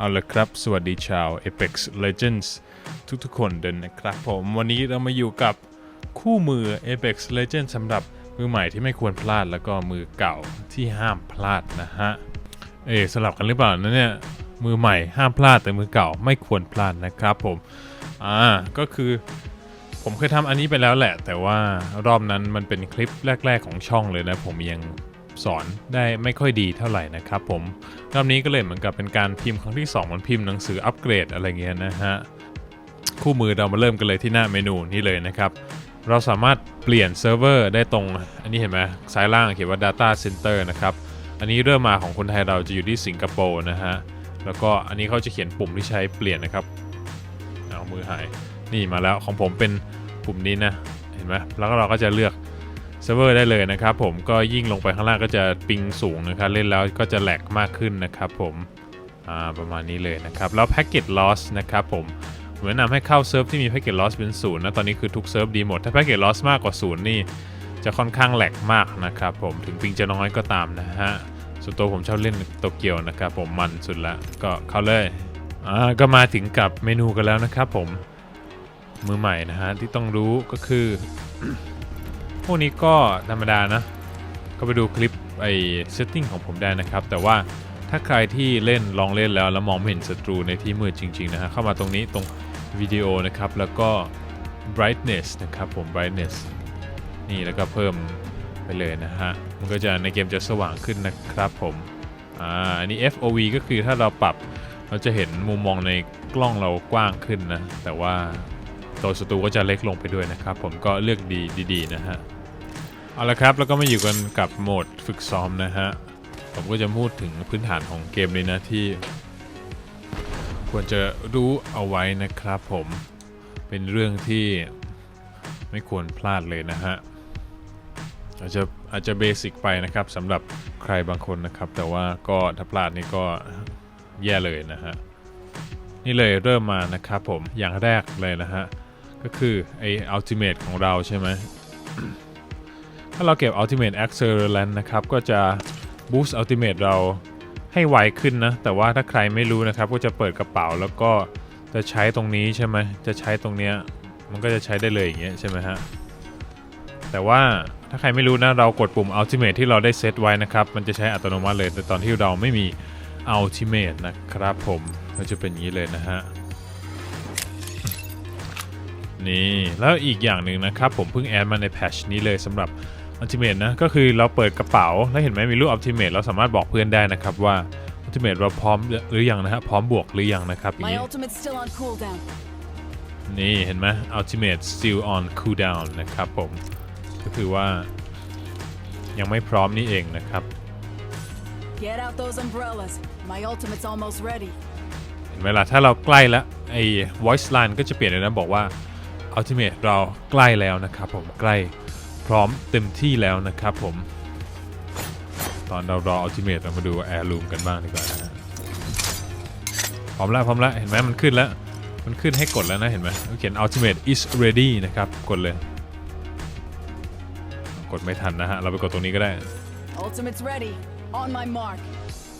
เอาละครับ สวัสดีชาว Apex Legends ทุกๆ คนเดินนะครับผม วันนี้เรามาอยู่กับคู่มือ Apex Legends สำหรับมือใหม่ที่ไม่ควรพลาดแล้วก็มือเก่าที่ห้ามพลาดนะฮะ เอสลับกันหรือเปล่านะเนี่ย มือใหม่ห้ามพลาดแต่มือเก่าไม่ควรพลาดนะครับผม อ่า ก็คือผมเคยทำอันนี้ไปแล้วแหละ แต่ว่ารอบนั้นมันเป็นคลิปแรก ๆ ของช่องเลยนะ ผมยัง สอนได้ไม่ค่อยดีเท่าไหร่นะครับผมรอบนี้ก็เลยเหมือนกับเป็นการพิมพ์ครั้งที่ 2 มันพิมพ์หนังสืออัปเกรดอะไรเงี้ยนะฮะคู่มือเรามาเริ่มกันเลยที่หน้าเมนูนี่เลยนะครับเราสามารถเปลี่ยนเซิร์ฟเวอร์ได้ตรง อันนี้เห็นไหมซ้ายล่างเขียนว่า Data Center นะครับ อันนี้เริ่มมาของคนไทยเราจะอยู่ที่สิงคโปร์นะฮะ แล้วก็อันนี้เขาจะเขียนปุ่มที่ใช้เปลี่ยนนะครับ เอามือหาย นี่มาแล้วของผมเป็นปุ่มนี้นะ เห็นไหมแล้วก็เราก็จะเลือก เซิร์ฟเวอร์ได้เลยนะครับผมก็ยิ่งลงไปข้างล่างก็จะปิงสูงนะครับเล่นแล้วก็จะแหลกมากขึ้นนะครับผมประมาณนี้เลยนะครับ แล้ว Packet Loss นะครับผมผมแนะนำให้เข้าเซิร์ฟที่มี Packet Loss เป็นศูนย์นะตอนนี้คือทุกเซิร์ฟดีหมด ถ้า Packet Loss มากกว่าศูนย์นี่จะค่อนข้างแหลกมากนะครับผมถึงปิงจะน้อยก็ตามนะฮะส่วนตัวผมชอบเล่นโตเกียวนะครับผมมันสุดละก็เข้าเลยอ่าก็มาถึงกับเมนูกันแล้วนะครับผมมือใหม่นะฮะที่ต้องรู้ก็คือ วกนี้ก็ธรรมดานะ ก็ไปดูคลิปไอ้เซตติ้งของผมได้นะครับ แต่ว่าถ้าใครที่เล่นลองเล่นแล้ว แล้วมองไม่เห็นศัตรูในที่มืดจริง ๆ นะฮะ เข้ามาตรงนี้ตรงวิดีโอนะครับ แล้วก็ brightness นะครับผม brightness นี่แล้วก็เพิ่มไปเลยนะฮะ มันก็จะในเกมจะสว่างขึ้นนะครับผม อ่า อันนี้ FOV ก็คือถ้าเราปรับเราจะเห็นมุมมองในกล้องเรากว้างขึ้นนะ แต่ว่าตัวศัตรูก็จะเล็กลงไปด้วยนะครับ ผมก็เลือกดีดีๆนะฮะ เอาละครับ แล้วก็มาอยู่กันกับโหมดฝึกซ้อมนะฮะ ผมก็จะพูดถึงพื้นฐานของเกมนี้นะที่ ควรจะรู้เอาไว้นะครับผม เป็นเรื่องที่ไม่ควรพลาดเลยนะฮะ อาจจะอาจจะเบสิกไปนะครับสำหรับใครบางคนนะครับ แต่ว่าก็ถ้าพลาดนี่ก็แย่เลยนะฮะ นี่เลยเริ่มมานะครับผมอย่างแรกเลยนะฮะ ก็คือไออัลติเมทของเราใช่ไหม ถ้าเราเก็บ Ultimate Accelerant นะครับ ก็จะ boost Ultimate เราให้ไวขึ้นนะ แต่ว่าถ้าใครไม่รู้นะครับ ก็จะเปิดกระเป๋าแล้วก็จะใช้ตรงนี้ใช่ไหมจะใช้ตรงเนี้ยมันก็จะใช้ได้เลยอย่างเงี้ยใช่ไหมฮะ แต่ว่าถ้าใครไม่รู้นะ เรากดปุ่ม Ultimate ที่เราได้เซตไว้นะครับ มันจะใช้อัตโนมัติเลย แต่ตอนที่เราไม่มี Ultimate นะครับผมก็จะเป็นอย่างนี้เลยนะฮะนี่แล้วอีกอย่างหนึ่งนะครับ ผมเพิ่งแอดมาในแพทชนี้เลยสำหรับ Ultimate นะก็คือเราเปิดกระเป๋าแล้วเห็นไหมมีรูป Ultimate เราสามารถบอกเพื่อนได้นะครับว่า Ultimate เราพร้อมหรือยังนะฮะพร้อมบวกหรือยังนะครับอย่าง My นี้ ultimate's still on cooldown. นี่เห็นไหม Ultimate still on cooldown นะครับผม ก็คือว่ายังไม่พร้อมนี่เองนะครับ Get out those umbrellas. My ultimate's almost ready. เห็นไหมล่ะถ้าเราใกล้แล้วไอ้ voice line ก็จะเปลี่ยนเลยนะบอกว่า ultimate เราใกล้แล้วนะครับผมใกล้ พร้อมเต็มที่แล้วนะครับผม ตอนเรารอ ultimate เรามาดู air room กันบ้างดีกว่านะฮะพร้อมแล้วพร้อมแล้วเห็นไหมมันขึ้นแล้ว มันขึ้นให้กดแล้วนะเห็นไหมเขาเขียน ultimate is ready นะครับ กดเลย กดไม่ทันนะฮะ เราไปกดตรงนี้ก็ได้ Ultimate's ready. On my mark.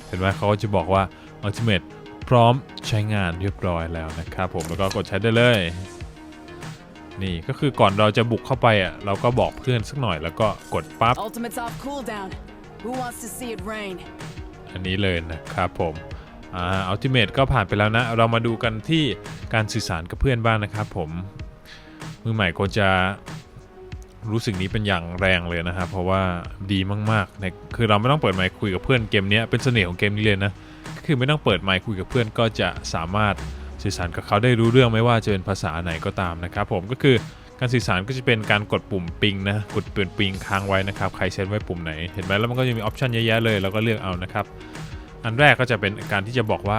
เห็นไหมเขาก็จะบอกว่า Ultimate พร้อมใช้งานเรียบร้อยแล้วนะครับผมแล้วก็กดใช้ได้เลย นี่ก็คือก่อนเราจะบุกเข้าไปอะเราก็บอกเพื่อนสักหน่อยแล้วก็กดปั๊บ Ultimate's off cooldown. Who wants to see it rain? อันนี้เลยนะครับผมอ่า Ultimate ก็ผ่านไปแล้วนะ เรามาดูกันที่การสื่อสารกับเพื่อนบ้างนะครับผมมือใหม่ก็จะรู้สึกนี้เป็นอย่างแรงเลยนะครับเพราะว่าดีมากๆในคือเราไม่ต้องเปิดไมค์คุยกับเพื่อนเกมเนี้ยเป็นเสน่ห์ของเกมนี้เลยนะก็คือไม่ต้องเปิดไมค์คุยกับเพื่อนก็จะสามารถ สื่อสารกับเขาได้รู้เรื่องไม่ว่าจะเป็นภาษาไหนก็ตามนะครับผมก็คือการสื่อสารก็จะเป็นการกดปุ่มปิงนะกดเปลี่ยนปิงค้างไว้นะครับใครเซตไว้ปุ่มไหนเห็นไหมแล้วมันก็จะมีออปชันเยอะแยะเลยเราก็เลือกเอานะครับอันแรกก็จะเป็นการที่จะบอกว่า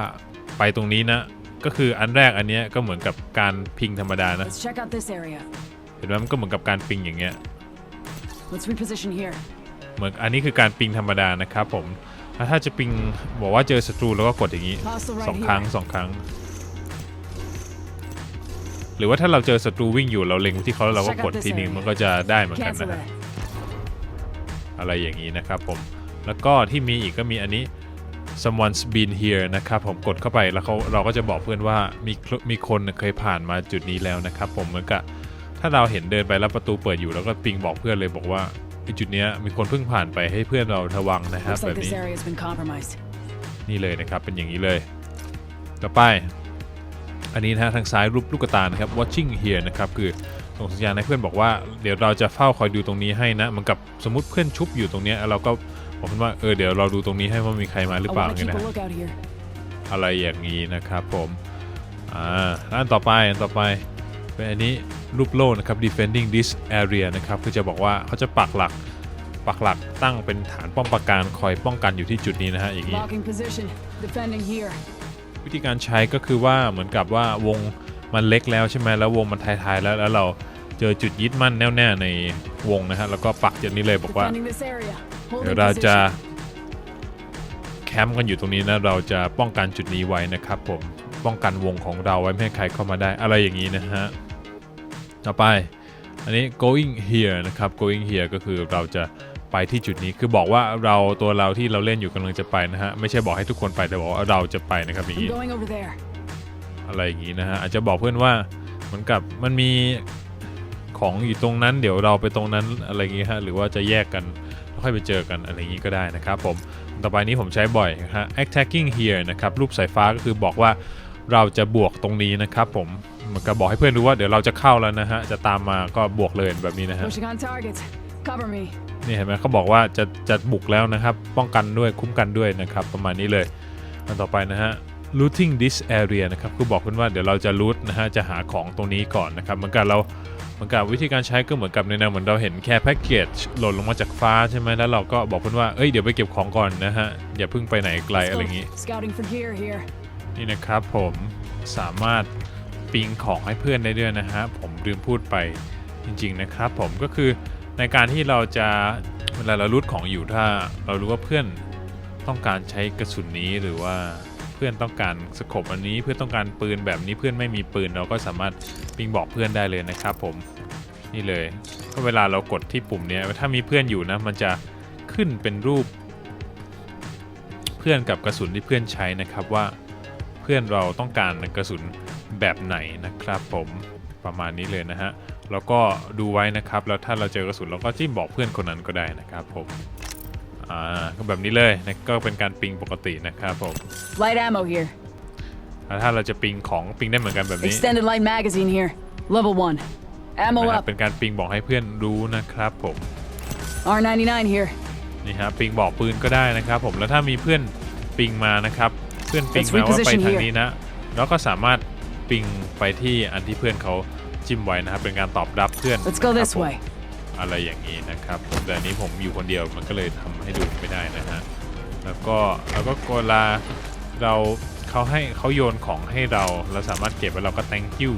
ไปตรงนี้นะ ก็คืออันแรกอันเนี้ยก็เหมือนกับการพิงธรรมดานะ Let's check out this area. เห็นไหมมันก็เหมือนกับการปิงอย่างเงี้ย Let's reposition here. เหมือนอันนี้คือการปิงธรรมดานะครับผมแล้วถ้าจะปิงบอกว่าเจอศัตรูแล้วก็กดอย่างนี้ Hostile สอง right ครั้ง here. สองครั้ง หรือว่าถ้าเราเจอศัตรูวิ่งอยู่เราเล็งไปที่เขาแล้วเราก็กดทีนึงมันก็จะได้เหมือนกัน Cancel นะฮะ that. อะไรอย่างนี้นะครับผมแล้วก็ที่มีอีกก็มีอันนี้ someone's been here นะครับผมกดเข้าไปแล้วเขาเราก็จะบอกเพื่อนว่ามีคมีคนเคยผ่านมาจุดนี้แล้วนะครับผมเหมือนกับถ้าเราเห็นเดินไปแล้วประตูเปิดอยู่แล้วก็ปิงบอกเพื่อนเลยบอกว่าไอ้จุดเนี้ยมีคนเพิ่งผ่านไปให้เพื่อนเราระวังนะครับ Looks แบ like บ this นี้ area's been compromised. นี่เลยนะครับเป็นอย่างนี้เลยต่อไป อันนี้นะฮะทางซ้ายรูปลูกตานะครับ watching here นะครับคือส่งสัญญาณให้เพื่อนบอกว่าเดี๋ยวเราจะเฝ้าคอยดูตรงนี้ให้นะเหมือนกับสมมติเพื่อนชุบอยู่ตรงเนี้ยเราก็บอกเพื่อนว่าเออเดี๋ยวเราดูตรงนี้ให้ว่ามีใครมาหรือ I เปล่า want to เงี้ย keep นะ a ฮะ lookout here. อะไรอย่างนี้นะครับผมอ่าแล้วอันต่อไปอันต่อไปเป็นอันนี้รูปโล่นะครับ defending this area นะครับคือจะบอกว่าเขาจะปักหลักปักหลักตั้งเป็นฐานป้อมปราการคอยป้องกันอยู่ที่จุดนี้นะฮะอย่างนี้ Locking position. Defending here. วิธีการใช้ก็คือว่าเหมือนกับว่าวงมันเล็กแล้วใช่ไหมแล้ววงมันท้ายๆแล้วแล้วเราเจอจุดยึดมั่นแน่วแน่ในวงนะฮะแล้วก็ปักจุดนี้เลยบอกว่า Defending this area. เดี๋ยว Holding เราจะ position. แคมป์กันอยู่ตรงนี้นะเราจะป้องกันจุดนี้ไว้นะครับผมป้องกันวงของเราไว้ไม่ให้ใครเข้ามาได้อะไรอย่างนี้นะฮะต่อไปอันนี้ going here นะครับ going here ก็คือเราจะ ไปที่จุดนี้คือบอกว่าเราตัวเราที่เราเล่นอยู่กำลังจะไปนะฮะไม่ใช่บอกให้ทุกคนไปแต่บอกว่าเราจะไปนะครับอย่าง I'm นี้ going over there. อะไรอย่างนี้นะฮะอาจจะบอกเพื่อนว่าเหมือนกับมันมีของอยู่ตรงนั้น เดี๋ยวเราไปตรงนั้นอะไรอย่างนี้ฮะหรือว่าจะแยกกันแล้วค่อยไปเจอกันอะไรอย่างนี้ก็ได้นะครับผมต่อไปนี้ผมใช้บ่อยนะฮะ attacking here นะครับรูปสายฟ้าก็คือบอกว่าเราจะบวกตรงนี้นะครับผมเหมันก็บอกให้เพื่อนรู้ว่าเดี๋ยวเราจะเข้าแล้วนะฮะจะตามมาก็บวกเลยแบบนี้นะฮะ Pushing on targets. Cover me. นี่เห็นไหมเขาบอกว่าจะจะบุกแล้วนะครับ ป้องกันด้วยคุ้มกันด้วยนะครับ ประมาณนี้เลยอันต่อไปนะฮะ looting this area นะครับคือบอกเพื่อนว่าเดี๋ยวเราจะ loot นะฮะจะหาของตรงนี้ก่อนนะครับเหมือนกับเราเหมือนกับวิธีการใช้ก็เหมือนกับในแนวเหมือนเราเห็นแค่แพ็กเกจหล่นลงมาจากฟ้าใช่ไหมแล้วเราก็บอกเพื่อนว่าเอ้ยเดี๋ยวไปเก็บของก่อนนะฮะอย่าเพิ่งไปไหนไกล Let's อะไร go. อย่างนี้ Scouting for gear here. นี่นะครับผมสามารถปิงของให้เพื่อนได้ด้วยนะฮะผมลืมพูดไปจริง ๆ นะครับผมก็คือ ในการที่เราจะเวลาเรารูดของอยู่ถ้าเรารู้ว่าเพื่อนต้องการใช้กระสุนนี้หรือว่าเพื่อนต้องการสโคปอันนี้เพื่อนต้องการปืนแบบนี้เพื่อนไม่มีปืนเราก็สามารถปิงบอกเพื่อนได้เลยนะครับผมนี่เลยก็เวลาเรากดที่ปุ่มเนี้ยถ้ามีเพื่อนอยู่นะมันจะขึ้นเป็นรูป เพื่อนกับกระสุนที่เพื่อนใช้นะครับว่า เพื่อนเราต้องการกระสุนแบบไหนนะครับผม ประมาณนี้เลยนะฮะ แล้วก็ดูไว้นะครับ แล้วถ้าเราเจอกระสุนเราก็จิ้มบอกเพื่อนคนนั้นก็ได้นะครับผม อ่า ก็แบบนี้เลยนะก็เป็นการปิงปกตินะครับผม Light ammo here. แล้วถ้าเราจะปิงของปิงได้เหมือนกันแบบนี้ Extended light magazine here. Level 1. Ammo นะครับ up. เป็นการปิงบอกให้เพื่อนรู้นะครับผม R99 here. นี่ฮะปิงบอกปืนก็ได้นะครับผม แล้วถ้ามีเพื่อนปิงมานะครับ เพื่อนปิง Let's มาว่าไป reposition ทาง here. นี้นะ แล้วก็สามารถ ปิงไปที่อันที่เพื่อนเขาจิ้มไว้นะครับเป็นการตอบรับเพื่อน Let's go นะครับ this ผม way. อะไรอย่างนี้นะครับผมแต่อันนี้ผมอยู่คนเดียวมันก็เลยทำให้ดูไม่ได้นะฮะแล้วก็แล้วก็เวลาเราเขาให้เขาโยนของให้เราเราสามารถเก็บแล้วเราก็ thank you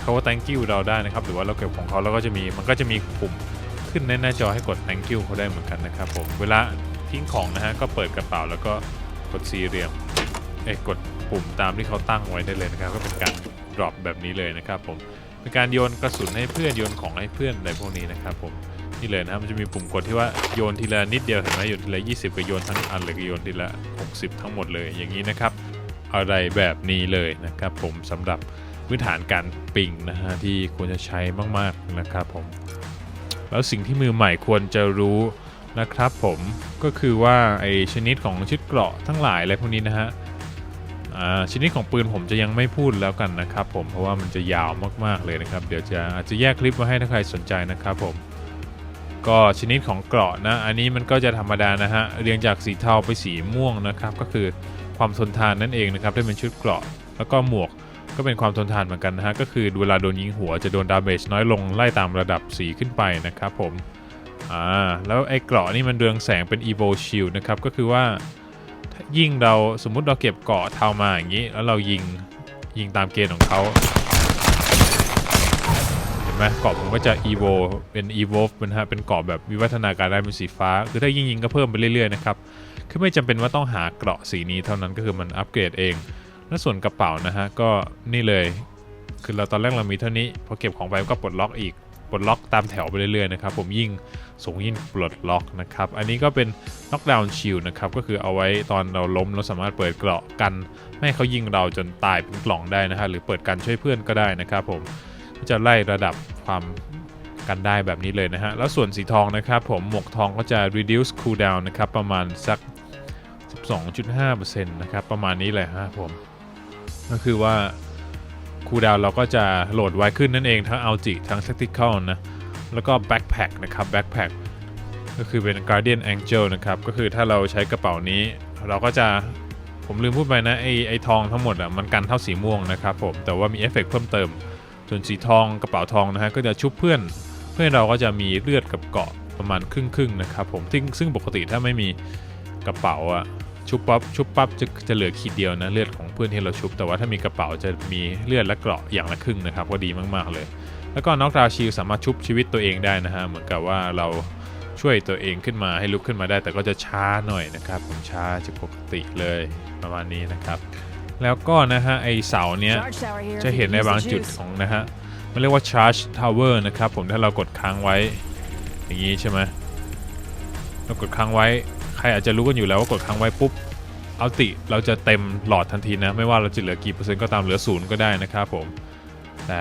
เขาก็ thank you เราได้นะครับ หรือว่าเราเก็บของเขาแล้วก็จะมีมันก็จะมีปุ่มขึ้นในหน้าจอให้กด thank you เขาได้เหมือนกันนะครับผมเวลาทิ้งของนะฮะก็เปิดกระเป๋าแล้วก็กดสี่เหลี่ยม เอ้กดปุ่มตามที่เขาตั้งไว้ได้เลยนะครับ ก็เป็นการ drop แบบนี้เลยนะครับ ผมเป็นการโยนกระสุนให้เพื่อนโยนของให้เพื่อนอะไรพวกนี้นะครับผมนี่เลยนะครับมันจะมีปุ่มกดที่ว่าโยนทีละนิดเดียวเห็นไหมโยนทีละ 20กับโยนทั้งอันเลยก็โยนทีละ 60 ทั้งหมดเลยอย่างนี้นะครับ อะไรแบบนี้เลยนะครับ ผมสำหรับพื้นฐานการปิงนะฮะที่ควรจะใช้มากๆนะครับผมแล้วสิ่งที่มือใหม่ควรจะรู้นะครับผมก็คือว่าไอชนิดของชุดเกราะทั้งหลายอะไรพวกนี้นะฮะ อ่าชนิดของปืนผมจะยังไม่พูดแล้วกันนะครับผมเพราะว่ามันจะยาวมากๆเลยนะครับ เดี๋ยวจะอาจจะแยกคลิปมาให้ถ้าใครสนใจนะครับผมก็ชนิดของเกราะนะ อันนี้มันก็จะธรรมดานะฮะ เรียงจากสีเทาไปสีม่วงนะครับ ก็คือความทนทานนั่นเองนะครับที่เป็นชุดเกราะ แล้วก็หมวกก็เป็นความทนทานเหมือนกันนะฮะ ก็คือเวลาโดนยิงหัวจะโดนดาเมจน้อยลงไล่ตามระดับสีขึ้นไปนะครับผม อ่า แล้วไอ้เกราะนี่มันเรืองแสงเป็น evo shield นะครับ ก็คือว่า ยิ่งเราสมมุติเราเก็บเกาะเทามาอย่างนี้ แล้วเรายิงยิงตามเกณฑ์ของเขาเห็นไหมเกาะผมก็จะ evo เป็น evolve เป็นฮะเป็นเกาะแบบวิวัฒนาการได้เป็นสีฟ้า คือถ้ายิงยิงก็เพิ่มไปเรื่อยๆนะครับคือไม่จำเป็นว่าต้องหาเกราะสีนี้เท่านั้นก็คือมันอัปเกรดเอง และส่วนกระเป๋านะฮะก็นี่เลยคือเราตอนแรกเรามีเท่านี้พอเก็บของไปก็ปลดล็อกอีกปลดล็อกตามแถวไปเรื่อยๆนะครับผมยิ่ง สูงยิ่งปลดล็อกนะครับ อันนี้ก็เป็น knockdown shield นะครับ ก็คือเอาไว้ตอนเราล้มเราสามารถเปิดเกราะกัน ไม่ให้เขายิงเราจนตายเป็นกล่องได้นะฮะหรือเปิดกันช่วยเพื่อนก็ได้นะครับผมจะไล่ระดับความกันได้แบบนี้เลยนะฮะ แล้วส่วนสีทองนะครับผมหมวกทองก็จะ reduce cooldown นะครับ ประมาณสัก 12.5%นะครับ ประมาณนี้เลยฮะผม ก็คือว่าคูลดาวน์เราก็จะโหลดไวขึ้นนั่นเองทั้ง a l จิทั้ง Tactical นะ แล้วก็ Backpack นะครับ Backpack ก็คือเป็น Guardian Angel นะครับ ก็คือถ้าเราใช้กระเป๋านี้ เราก็จะผมลืมพูดไปนะ ไอไอทองทั้งหมดอะมันกันเท่าสีม่วงนะครับผม แต่ว่ามีเอฟเฟกต์เพิ่มเติมส่วนสีทองกระเป๋าทองนะฮะก็จะชุบเพื่อน เพื่อนเราก็จะมีเลือดกับเกาะประมาณครึ่งๆนะครับผมซึ่งซึ่งปกติถ้าไม่มีกระเป๋าอะชุบปั๊บชุบปั๊บจะจะเหลือขีดเดียวนะเลือดของเพื่อนที่เราชุบ แต่ว่าถ้ามีกระเป๋าจะมีเลือดและเกราะอย่างละครึ่งนะครับก็ดีมากๆเลย แล้วก็น็อกดาวชิลสามารถชุบชีวิตตัวเองได้นะฮะ เหมือนกับว่าเราช่วยตัวเองขึ้นมาให้ลุกขึ้นมาได้ แต่ก็จะช้าหน่อยนะครับ ผมช้าจากปกติเลยประมาณนี้นะครับ แล้วก็นะฮะไอเสาเนี้ย Charge tower here. จะ if เห็น you ใน use บาง the จุด juice. ของนะฮะมันเรียกว่า charge tower นะครับ ผมถ้าเรากดค้างไว้ อย่างนี้ใช่ไหมเรากดค้างไว้ ใครอาจจะรู้กันอยู่แล้วว่ากดค้างไว้ปุ๊บเอาติเราจะเต็มหลอดทันทีนะ ไม่ว่าเราจะเหลือกี่เปอร์เซ็นต์ก็ตามเหลือศูนย์ก็ได้นะครับผมแต่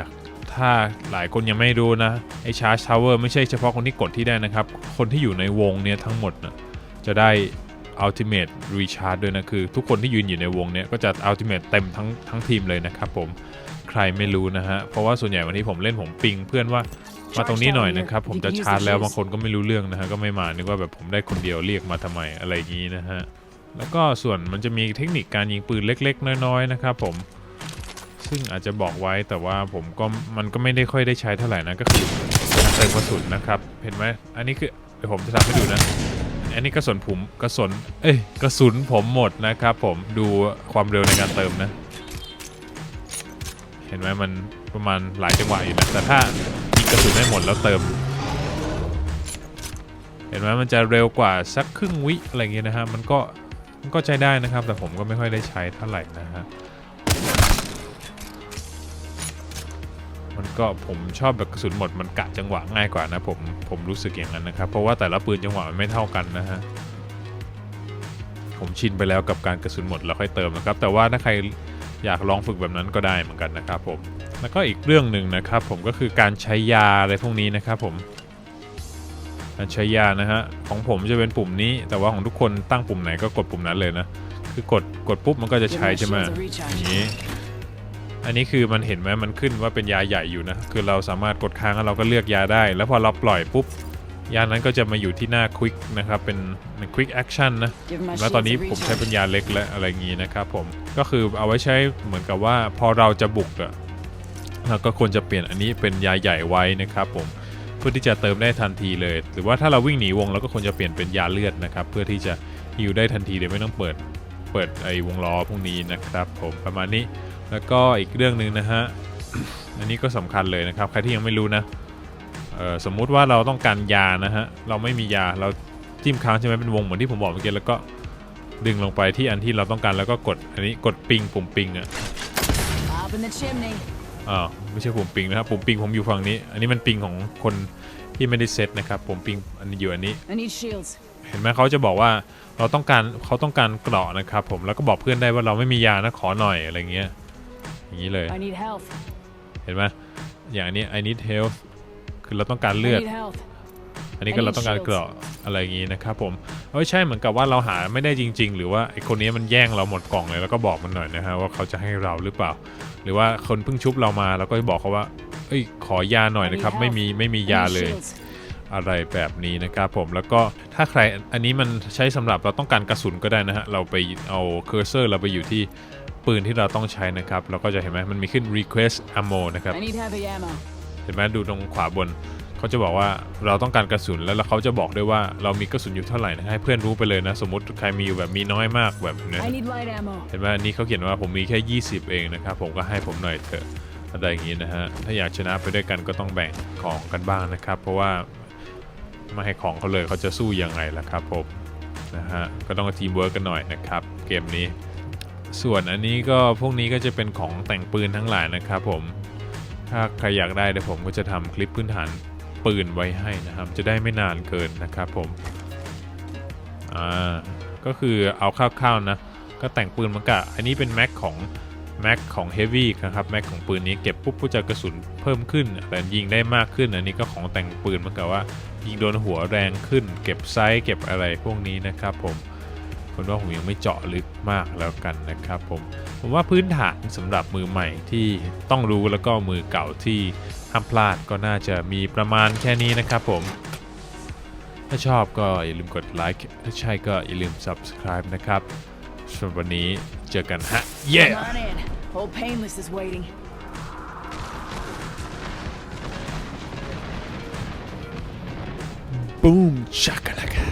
ถ้าหลายคนยังไม่รู้นะ ไอ้ charge tower ไม่ใช่เฉพาะคนที่กดที่ได้นะครับ คนที่อยู่ในวงเนี้ยทั้งหมดนะจะได้ ultimate recharge ด้วยนะ คือทุกคนที่ยืนอยู่ในวงเนี้ยก็จะ ultimate เต็มทั้งทั้งทีมเลยนะครับผมใครไม่รู้นะฮะ เพราะว่าส่วนใหญ่วันที่ผมเล่นผมปิงเพื่อนว่ามาตรงนี้หน่อยนะครับ ผมจะชาร์จแล้วบางคนก็ไม่รู้เรื่องนะฮะก็ไม่มานึกว่าแบบผมได้คนเดียวเรียกมาทำไมอะไรอย่างนี้นะฮะแล้วก็ส่วนมันจะมีเทคนิคการยิงปืนเล็ก ๆ น้อยๆนะครับผม ซึ่งอาจจะบอกไว้แต่ว่าผมก็มันก็ไม่ได้ค่อยได้ใช้เท่าไหร่นะก็คือการเติมกระสุนนะครับ เห็นไหมอันนี้คือเดี๋ยวผมจะทำให้ดูนะ อันนี้กระสุนผมกระสุนเอ้ยกระสุนผมหมดนะครับผมดูความเร็วในการเติมนะ เห็นไหมมันประมาณหลายจังหวะอยู่นะแต่ถ้ายิงกระสุนไม่หมดแล้วเติม เห็นไหมมันจะเร็วกว่าสักครึ่งวิอะไรเงี้ยนะฮะมันก็มันก็ใช้ได้นะครับ แต่ผมก็ไม่ค่อยได้ใช้เท่าไหร่นะฮะ ก็ผมชอบแบบกระสุนหมดมันกะจังหวะง่ายกว่านะผมผมรู้สึกอย่างนั้นนะครับ เพราะว่าแต่ละปืนจังหวะมันไม่เท่ากันนะฮะผมชินไปแล้วกับการกระสุนหมดแล้วค่อยเติมนะครับ แต่ว่าถ้าใครอยากลองฝึกแบบนั้นก็ได้เหมือนกันนะครับผมแล้วก็อีกเรื่องหนึ่งนะครับ ผมก็คือการใช้ยาอะไรพวกนี้นะครับ ผมการใช้ยานะฮะของผมจะเป็นปุ่มนี้ แต่ว่าของทุกคนตั้งปุ่มไหนก็กดปุ่มนั้นเลยนะคือกดกดปุ๊บมันก็จะใช้ใช่ไหมอย่างนี้ อันนี้คือมันเห็นไหมมันขึ้นว่าเป็นยาใหญ่อยู่นะ คือเราสามารถกดค้างแล้วเราก็เลือกยาได้ แล้วพอเราปล่อยปุ๊บ ยานั้นก็จะมาอยู่ที่หน้า quick นะครับ เป็น quick action นะ Give my แล้วตอน shields นี้ a ผมใช้ recharge. เป็นยาเล็กและอะไรอย่างนี้นะครับผม ก็คือเอาไว้ใช้เหมือนกับว่าพอเราจะบุกอะเราก็ควรจะเปลี่ยนอันนี้เป็นยาใหญ่ไว้นะครับผมเพื่อที่จะเติมได้ทันทีเลย หรือว่าถ้าเราวิ่งหนีวงเราก็ควรจะเปลี่ยนเป็นยาเลือดนะครับเพื่อที่จะฮิวได้ทันทีโดยไม่ต้องเปิดเปิดไอ้วงล้อพวกนี้นะครับ ผมประมาณนี้ แล้วก็อีกเรื่องหนึ่งนะฮะ อันนี้ก็สำคัญเลยนะครับ ใครที่ยังไม่รู้นะเอ่อสมมุติว่าเราต้องการยานะฮะ เราไม่มียา เราจิ้มค้างใช่ไหมเป็นวงเหมือนที่ผมบอกเมื่อกี้ แล้วก็ดึงลงไปที่อันที่เราต้องการแล้วก็กด อันนี้กดปิงปุ่มปิงอะ Up in the chimney. อ้าวไม่ใช่ปุ่มปิงนะครับปุ่มปิงผมอยู่ฝั่งนี้ อันนี้มันปิงของคนที่ไม่ได้เซตนะครับปุ่มปิงอันนี้อยู่อันนี้ I need shields. เห็นไหมเขาจะบอกว่าเราต้องการเขาต้องการเกราะนะครับผม แล้วก็บอกเพื่อนได้ว่าเราไม่มียานะขอหน่อยอะไรเงี้ย อย่างนี้เลย I need health. เห็นไหมอย่างอันนี้ I need health คือเราต้องการ I เลือด need health. อันนี้ก็ I need เราต้องการ shields เกราะอะไรอย่างนี้นะครับผมเอ้ยใช่เหมือนกับว่าเราหาไม่ได้จริง ๆ หรือว่าไอคนนี้มันแย่งเราหมดกล่องเลยแล้วก็บอกมันหน่อยนะฮะว่าเขาจะให้เราหรือเปล่า หรือว่าคนเพิ่งชุบเรามาเราก็บอกเขาว่าเอ้ยขอยาหน่อยนะครับไม่มีไม่มี I ยา need เลย shields. อะไรแบบนี้นะครับผมแล้วก็ถ้าใครอันนี้มันใช้สำหรับเราต้องการกระสุนก็ได้นะฮะเราไปเอาเคอร์เซอร์เราไปอยู่ที่ ปืนที่เราต้องใช้นะครับ เราก็จะเห็นไหมมันมีขึ้น request ammo นะครับ I need heavy ammo. เห็นไหมดูตรงขวาบนเขาจะบอกว่าเราต้องการกระสุนแล้วแล้วเขาจะบอกด้วยว่าเรามีกระสุนอยู่เท่าไหร่นะให้เพื่อนรู้ไปเลยนะ สมมติใครมีอยู่แบบมีน้อยมากแบบเนี้ย I need light ammo. เห็นไหมอันนี้เขาเขียนว่าผมมีแค่ 20 เองนะครับผมก็ให้ผมหน่อยเถอะอะไรอย่างนี้นะฮะถ้าอยากชนะไปด้วยกันก็ต้องแบ่งของกันบ้างนะครับ เพราะว่าไม่ให้ของเขาเลยเขาจะสู้ยังไงล่ะครับผมนะฮะก็ต้องทีมเวิร์กกันหน่อยนะครับ เกมนี้ ส่วนอันนี้ก็พวกนี้ก็จะเป็นของแต่งปืนทั้งหลายนะครับผม ถ้าใครอยากได้เดี๋ยวผมก็จะทำคลิปพื้นฐานปืนไว้ให้นะครับ จะได้ไม่นานเกินนะครับผม อ่า ก็คือเอาคร่าวๆนะ ก็แต่งปืนมันกะอันนี้เป็นแม็กของแม็กของเฮฟวี่นะครับแม็กของปืนนี้เก็บปุ๊บก็จะกระสุนเพิ่มขึ้นแต่ยิงได้มากขึ้น อันนี้ก็ของแต่งปืนมันกะว่ายิงโดนหัวแรงขึ้น เก็บไซส์เก็บอะไรพวกนี้นะครับผม ผมว่าผมยังไม่เจาะลึกมากแล้วกันนะครับผมผมว่าพื้นฐานสำหรับมือใหม่ที่ต้องรู้แล้วก็มือเก่าที่ห้ามพลาดก็น่าจะมีประมาณแค่นี้นะครับผมถ้าชอบก็อย่าลืมกดไลค์ถ้าใช่ก็อย่าลืม subscribe นะครับส่วนวันนี้เจอกันฮะเย้ Come on in. Old Painless is waiting. boom shakalaka